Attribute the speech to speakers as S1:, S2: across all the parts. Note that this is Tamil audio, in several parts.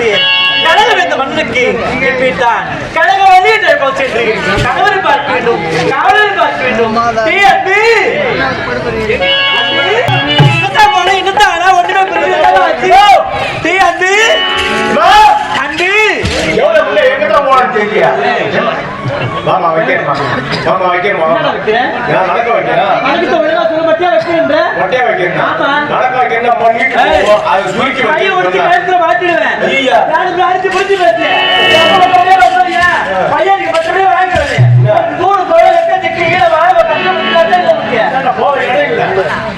S1: நம்முடைய கழக வேந்த மன்னனுக்கு கேட்பித்தான் கழக வழி போல் சென்று கணவரை பார்க்க வேண்டும் காவலரை பார்க்க வேண்டும். என்னத்தான்
S2: போன? என்னத்தான்? ஆனா ஒன்றுமே புரியல. ஆச்சு? தீ அன்பு. அன்பு. எங்கிட்ட போன தெரியா மாமா வைக்கணும்?
S1: மாமா நடக்க வைக்கணும் மாட்டியா வைக்கிறேன்ற?
S2: மொட்டையா வைக்கிறேன்.
S1: ஆமா.
S2: நடக்க வைக்கிறேன். போவோம். அதை சுருக்கி வைக்கிறேன்.
S1: கழுத்துல மாட்டிடுவேன்.
S2: ஐயா.
S1: நாலு பேர் அடிச்சு புடிச்சு பேசு. எவ்வளவு பெரிய வசதியா? பையனுக்கு ரூபாய் வாங்கிடுவேன். நூறு கோழி வைக்க திக்கு கீழே
S2: இல்ல.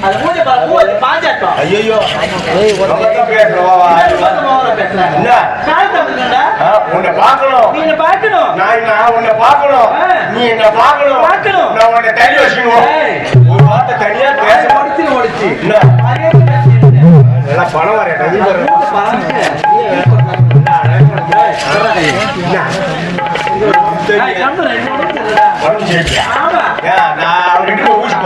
S1: அது வச்சு பாஞ்சாட்டம். என்ன
S2: உன்னை பார்க்கணும்
S1: நீ என்னை பார்க்கணும்.
S2: நான் நான் உன்னை பார்க்கணும்
S1: ஆ.
S2: நீ என்ன பார்க்கணும்
S1: பார்க்கணும்.
S2: நான் உன்னை தனி வச்சுக்கணும் வார்த்தை தனியா பேச
S1: அதே பேசிட்டு.
S2: நல்லா பணம் வர
S1: ஏய், கம்பு ரெண்டு ஒடிச்சுடுடா. ஆமா.
S2: நான் அவர்கிட்ட ஊசி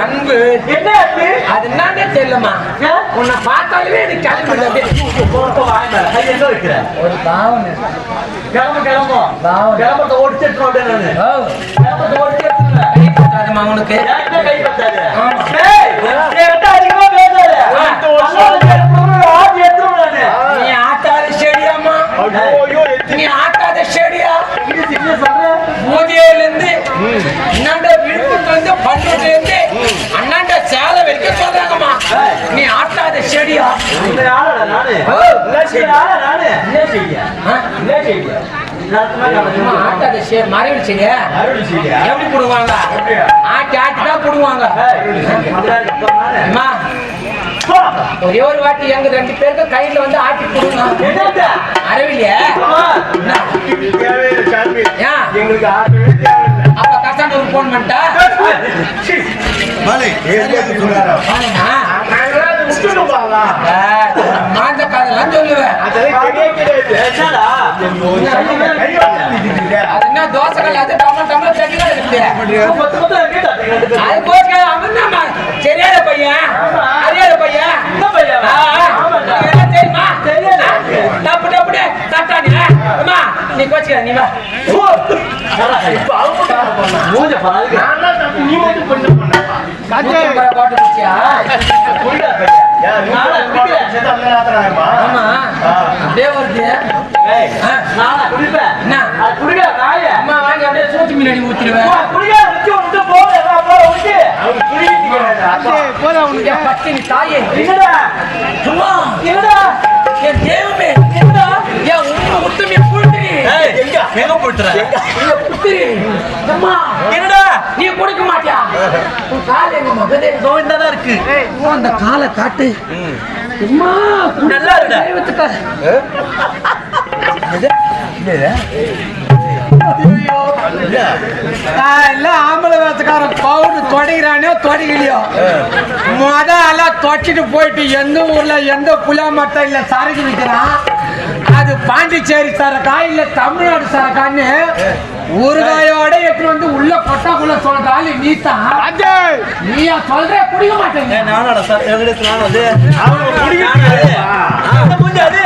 S3: அன்பு
S1: என்ன அது?
S3: அது என்னன்னே தெரியலமா? உன்னை பார்த்தாலே எனக்கு கிளம்பி? ஒரு பாவனை
S1: கிளம்பு, கிளம்பு. நானு.
S3: ஓ
S1: கிளம்புறத ஓடிச்சு எடுத்துடுறேன்.
S3: கை பத்தாதுமா உனக்கு
S1: கை பத்தாது?
S3: நீ ஆட்டாத ஸ்டேடியா. பூஜையில இருந்து அண்ணாண்ட விழுப்புரத்துல இருந்து அண்ணாண்ட சேலை வரைக்கும் சொல்றாங்கம்மா. நீ ஆட்டாத ஸ்டேடியா. ஆட்டாத ஸ்டே மறைவு செய்யா எப்படி போடுவாங்க? ஆட்டி ஆட்டி தான் போடுவாங்க. ஒரே ஒரு வாட்டி எங்க ரெண்டு பேருக்கு கையில வந்து ஆட்டி கொடுங்க. ஏன்
S2: எங்களுக்கு
S3: அப்ப கசாண்டூர் போன் பண்ணிட்டா? மாந்த கதைலாம் சொல்லுவேன். என்ன
S1: மொத்த மொத்தம் கேட்டா, ரெண்டு பேரும்.
S3: அது போச்சு அவன் தான் சரியான பையன். அறியாத பையன்.
S1: இந்த பையன்
S3: தெரியுமா?
S1: தெரியாது.
S3: டப்பு டப்புனு தட்டானி அம்மா நீ கோச்சிக்க நீ வா.
S1: மூஞ்ச பாருங்க.
S2: நான் தான் தப்பு, நீ மட்டும் பண்ண
S3: போட்டு
S1: குடிப்பேன். நாயே.
S3: அம்மா வாங்கி அப்படியே சூத்து ஊத்திடுவேன். பத்தினி தாயே.
S1: என்னடா?
S3: அம்மா
S1: என்னடா?
S3: என் தேவமே
S1: என்னடா?
S3: என் உண்மை உத்தமைய புழுத்துறி
S1: எங்க?
S3: அம்மா
S1: என்னடா?
S3: நீ கொடுக்க மாட்டியா? உன் கால் எங்க
S1: இந்தாதான் இருக்கு.
S3: ஓ, அந்த காலை காட்டு. அம்மா
S1: நல்லா இருக்குடா.
S3: தெய்வத்துக்கு இல்ல ஆம்பளை வேசக்காரன் பவுடர் தொடைகிறானோ தொடைகளையோ முத தொட்டிட்டு போயிட்டு எந்த ஊர்ல எந்த புலா மட்டை இல்ல சரக்கு விற்கிறான் அது பாண்டிச்சேரி சரக்கா இல்ல தமிழ்நாடு சரக்கான்னு ஊறுகாயோட எடுத்துட்டு வந்து உள்ள கொட்டாக்குள்ள சொல்ற ஆளு நீ தான். நீயா சொல்ற குடிக்க மாட்டேங்க.
S1: நானாடா சார், நானும் வந்து.
S2: அவங்க குடிக்கிறது
S1: நானா அது?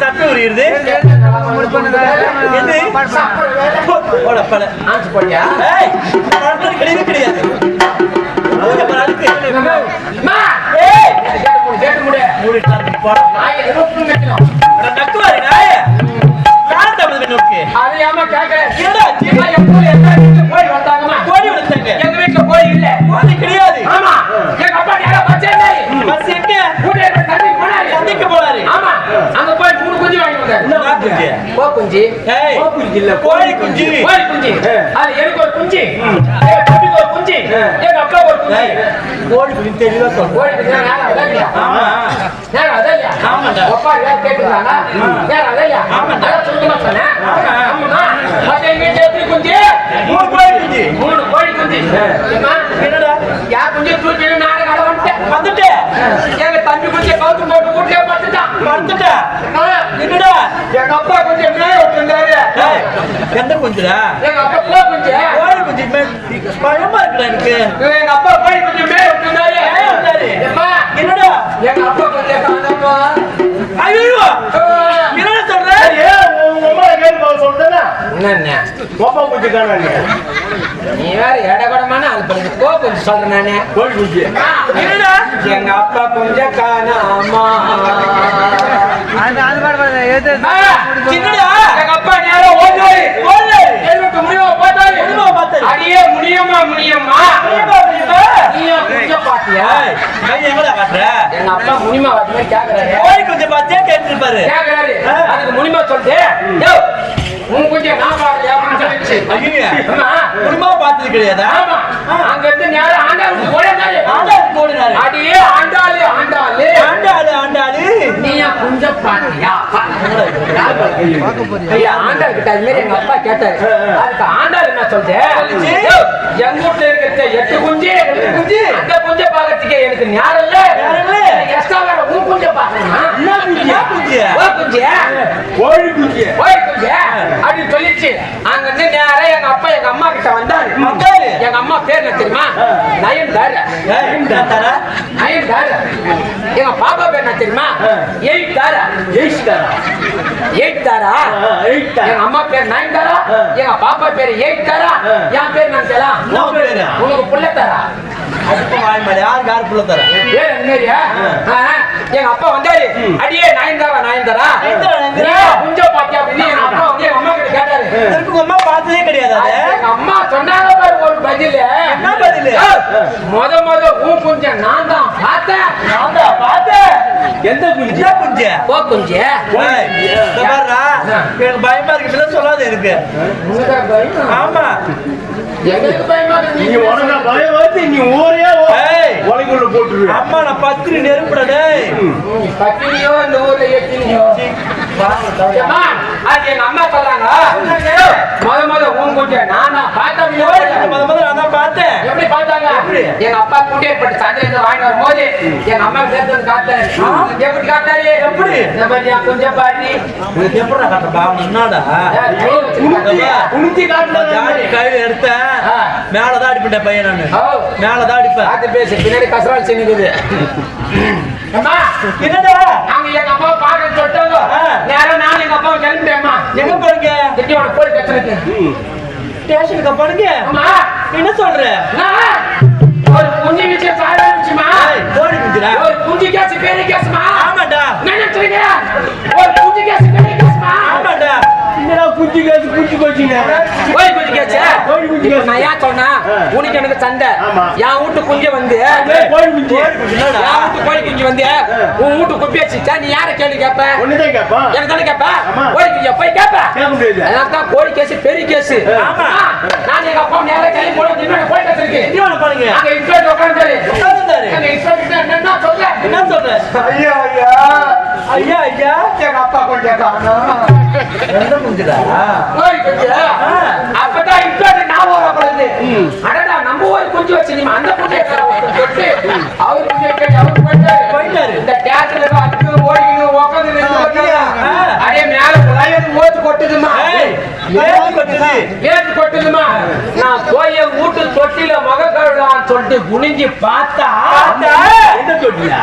S1: சட்டை உரியுது. கிடையவே கிடையாது. அழுக்கு.
S3: அம்மா,
S1: ஏய்,
S3: கேட்டு மூடு, குஞ்சு.
S1: குஞ்சு
S3: இல்ல,
S1: கோழி குஞ்சு
S3: கோழி குஞ்சு. அது எனக்கு ஒரு குஞ்சு. தம்பிக்கு ஒரு குஞ்சு. எங்க அப்பாவுக்கு ஒரு குஞ்சு.
S1: கோழி குஞ்சு சொல்லு
S3: கோழி குஞ்சு இல்லையா?
S1: ஆமா
S3: நேரம் அதா இல்லையா?
S1: ஆமாண்டா.
S3: அப்பா ஏதாவது கேட்டுருந்தாங்க? நேரம் அதா இல்லையா? அதான் சுத்தமா சொன்னேன்.
S1: ஆமா.
S3: ஆமாம்மா. மத்த எங்க வீட்டுல எத்தனை குஞ்சு?
S1: மூணு கோழி குஞ்சு
S3: மூணு கோழி குஞ்சு. ஏம்மா,
S1: என்னடா
S3: யார் குஞ்சு தூக்கிட்டு நானும் கடை வந்துட்டேன்.
S1: வந்துட்டு
S3: எங்க தம்பி குஞ்சை கவுத்து போட்டு வீட்டுலயே படுத்துட்டான்.
S1: வந்துட்ட
S3: அம்மா,
S1: என்னடா
S3: எங்க அப்பா கொஞ்சம் மேய விட்டுருந்தாரு
S1: ஏய், எந்த குஞ்சுடா
S3: எங்க அப்பா குஞ்சு
S1: கோழி குஞ்சு பயமா இருக்குடா எனக்கு
S3: எங்க அப்பா கோழி குஞ்சு
S1: விட்டாரு.
S3: அம்மா,
S1: என்னடா
S3: எங்க அப்பா கொஞ்சம் காணோமா.
S1: ஐயோ. என்னடா சொல்ற
S2: ஏன் உங்க அம்மா கேட்டு சொல்றேன்னா
S3: என்னண்ணே
S2: கோப்பா குஞ்சு காணாங்க
S3: நீ வேற எடகடமான ஆள் பண்ணி கோ கொஞ்சம் சொல்றேன் நானு
S2: கோழி குஞ்சு
S1: என்னடா
S3: எங்க அப்பா கொஞ்சம் காணாமா ஆ,
S1: சின்னடா
S3: எங்க அப்பா நேரம் ஓடுனாரு
S1: கோழி
S3: எழுபத்து முடியுமா பார்த்தாரு
S1: முடியுமா பார்த்தாரு.
S3: அடியே முடியுமா முடியுமா
S1: முடியுமா, முடியுமா?
S3: நீயா கொஞ்சம் பாத்தியா
S1: ஏய், கை எங்கடா காட்டுற
S3: எங்க அப்பா முனிமா வந்து கேக்குறாரு
S1: கோழி குஞ்சு பார்த்தே கேட்டுருப்பாரு
S3: கேக்குறாரு
S1: ஆ.
S3: அதுக்கு முனிமா சொல்லிட்டு யோ உன் கொஞ்சம் நான் பாக்கலையா அப்படின்னு சொல்லிடுச்சு
S1: ஐயோ
S3: அம்மா,
S1: குடும்பமா பார்த்தது கிடையாதா
S3: ஆமா அங்க இருந்து நேரம் ஆண்டாளுக்கு ஓடினாரு
S1: ஆண்டாளுக்கு ஓடினாரு
S3: அடியே ஆண்டாளு ஆண்டாளு
S1: ஆண்டாளு ஆண்டாளு
S3: நீயா கொஞ்சம் பாத்தியா ஐயா ஆண்டாள் கிட்ட அது மாதிரி எங்க அப்பா கேட்டாரு அதுக்கு ஆண்டாள் என்ன சொல்றேன்
S1: சொல்லுச்சு.
S3: எங்க வீட்டுல இருக்கிற எட்டு குஞ்சு
S1: எட்டு குஞ்சு.
S3: அந்த குஞ்சை பாக்கிறதுக்கே எனக்கு ஞானம் இல்ல
S1: நேரம்
S3: வேற உன் பாக்கணுமா
S1: என்ன?
S3: ஓ
S2: கோழி குஞ்சு
S3: அப்படின்னு சொல்லிச்சு. அங்க இருந்து நேரா எங்க அப்பா எங்க அம்மா கிட்ட வந்தாரு. எங்க அம்மா பேர் என்ன தெரியுமா? நயன் தாரு
S1: ஏய், தாத்தாரா?
S3: நயன் தாரு எங்க பாப்பா பேர் என்ன தெரியுமா? எயிட் தாரா எயிட் தாரா எங்க அம்மா பேர் நயன் தாரா எங்க பாப்பா பேர் எயிட் தாரா என் பேர் நான் தெரியலாம்? உனக்கு புள்ள தாரா
S1: அதுக்கு வாய் மாடி, யாருக்கு யாரு புள்ள தரா?
S3: எங்க அப்பா வந்தாரு அடியே நயன்தாரா நயன்தாரா. குஞ்சா பாத்தியா அப்படின்னு எங்க அப்பா வந்து எங்க அம்மா கிட்ட கேட்டாரு
S1: உங்க அம்மா பார்த்ததே கிடையாது.
S3: எங்க அம்மா சொன்னாங்க பாரு ஒரு பதில்
S1: என்ன பதிலு?
S3: முத முத ஊ குஞ்ச நான் தான் பார்த்தேன்
S1: நான் தான் பார்த்தேன்.
S2: எந்த குஞ்சு
S1: குஞ்சு?
S3: ஓ குஞ்ச
S1: எனக்கு பயமா இருக்கு சொல்லாத எனக்கு ஆமா
S3: எங்களுக்கு பயமா இருக்கு.
S2: நீ உனக்கு பயம் வந்து நீ ஊரே
S1: ஏய்.
S2: உலகுள்ள போட்டுருவேன்
S1: அம்மா நான் பத்திரி நெருப்புடா டேய்
S3: பத்தினியோ இந்த ஊர்ல எத்தினியோ அது எங்க அம்மா சொல்றாங்க முத முத ஊன் குஞ்ச நான் பார்த்தேன்
S1: முத முதல்ல நான் தான் பார்த்தேன்.
S3: எப்படி பார்த்தாங்க? எங்க அப்பா குட்டியப்பட்டு சந்தையில வாங்கி வரும்போது எங்க அம்மா காட்டாரு எப்படி காட்டாரு
S1: எப்படி?
S3: கொஞ்சம் பாட்டி
S1: உனக்கு காட்டுற
S2: உளுத்தி
S1: கையில. மேலதான் அடிப்பேன் பையன் நானு. மேலதான் அடிப்பேன்.
S3: பார்த்து பேசு. பின்னாடி கசரால் அம்மா
S1: என்னடா?
S3: நாங்க எங்க அம்மா பாக்க சொல்லிட்டாங்க. நேரம் நான் எங்க அப்பாவை கிளம்பிட்டேம்மா.
S1: எங்க போறீங்க?
S3: திட்டியோட போய் பிரச்சனைக்கு
S1: ஸ்டேஷனுக்கு போறீங்க? என்ன சொல்ற?
S3: ஒரு குஞ்சு விஷயம் சாய ஆரம்பிச்சுமா
S1: கோழி குஞ்சுடா.
S3: ஒரு குஞ்சு கேஸ் பெரிய கேஸ்மா
S1: ஆமாடா.
S3: நினைச்சுறீங்க ஒரு குஞ்சு கேஸ் பெரிய கேஸ்மா
S1: ஆமாடா.
S2: என்னடா குஞ்சு கேசு குஞ்சு போச்சுங்க
S3: கேச்சு
S2: கோழி குஞ்சு கேசு.
S3: நான் ஏன் சொன்னேன்
S2: ஆ.
S3: உனக்கு எனக்கு சண்டை. என் வீட்டு குஞ்சு வந்து
S2: கோழி குஞ்சு
S1: கோழி குஞ்சு. என்னடா?
S3: என் வீட்டு கோழி குஞ்சு வந்து உன் வீட்டு குப்பி வச்சுச்சா நீ யாரை கேள்வி கேட்ப?
S2: ஒண்ணுதான் கேப்பான்
S3: எனக்கு தானே கேட்ப?
S2: ஆமா.
S3: கோழி குஞ்சு போய்
S2: முடியாது.
S3: அதான் கோழி கேஸ் பெரிய கேஸ்
S1: ஆமா.
S3: நான் எங்க அப்பா நேரா கிளம்பி போட கேஸ் இருக்கு.
S1: எங்க வேலை போறீங்க
S3: அங்க இன்ஸ்பெக்டர் உட்கார்ந்தாரு
S1: உட்கார்ந்திருந்தாரு.
S3: அங்க இன்ஸ்பெக்டர் என்னன்னா சொல்ல
S1: என்ன சொல்ற?
S3: ஐயா ஐயா.
S1: ஐயா ஐயா
S3: எங்க அப்பா கொஞ்சம் காணோம்
S1: எந்த குஞ்சுடா
S3: கோழி குஞ்சு அப்பதான் இன்ஸ்பெக்டர் ஞாபகம் வரப்படுது அடடா நம்ம ஒரு குஞ்சு வச்சு அந்த குஞ்சு தொட்டு அவர் குஞ்சு அவர் போயிட்டாரு
S1: போயிட்டாரு.
S3: இந்த தியேட்டர்ல அடிச்சு ஓடிக்கணும் உட்காந்து மேல கொட்டுதுமா?
S1: ஏத்தி
S3: கொட்டுதுமா? நான் போய் வீட்டு தொட்டில முக கழுவலாம்னு சொல்லிட்டு குனிஞ்சு பார்த்தா?
S2: எந்த தொட்டியா?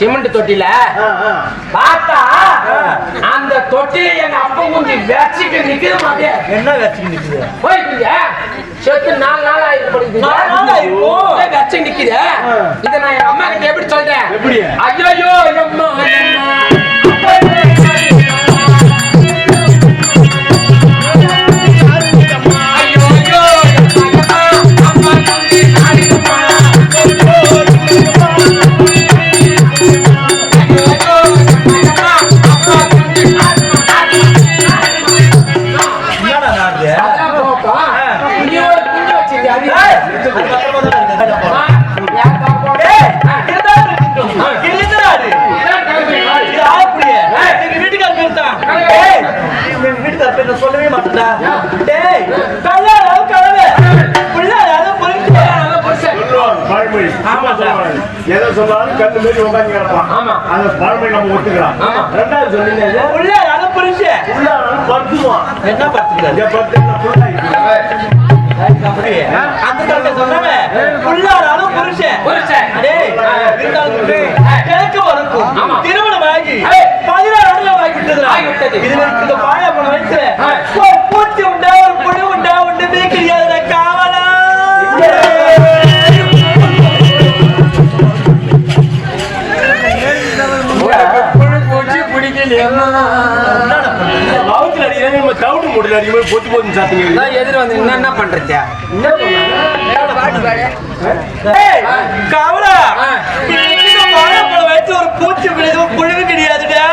S3: சிமெண்ட் தொட்டில. பார்த்தா. அந்த தொட்டில எங்க அப்பா குஞ்சு வச்சுட்டு நிக்குது மாதிரியே
S1: என்ன வச்சுக்கு நிக்குது
S3: போயிட்டுங்க செத்து நாலு நாள் ஆயிருக்கு
S1: நாலு நாள் ஆயிருக்கும்.
S3: வச்சு நிக்குது இத நான் என் அம்மா கிட்ட எப்படி சொல்றேன்
S2: எப்படி?
S3: ஐயோ என்
S2: சொன்னாலும் கண்ணு மாரி உட்காந்து கிடப்பான்.
S1: ஆமா.
S2: அந்த பழமை நம்ம ஒத்துக்கலாம். ரெண்டாவது சொன்னீங்க இது,
S1: உள்ள அது புருஷன்
S2: உள்ளானாலும் படுத்துவான்.
S1: என்ன
S2: ஃபுல்லாக
S1: அப்படி அந்த காலத்துல சொன்னாங்க புள்ளாராலும் புருஷன் புருஷன் கிழக்கு வரைக்கும் திருமணம் ஆகி பதினாறு வருடம் ஆகி விட்டது இதுல இந்த வச்சு ஒரு பூச்சி உண்டா ஒரு புழு உண்டா ஒண்ணுமே கிடையாது
S2: லவுத்துல அடிக்கிறேன் தவிட்டு முடியல அடிக்கும் போட்டு போட்டு சாத்திங்க
S3: எதிர என்ன பண்றது
S1: கவலா வாழைப்பழம் வச்சு ஒரு பூச்சி விழுது புழுவு கிடையாதுடா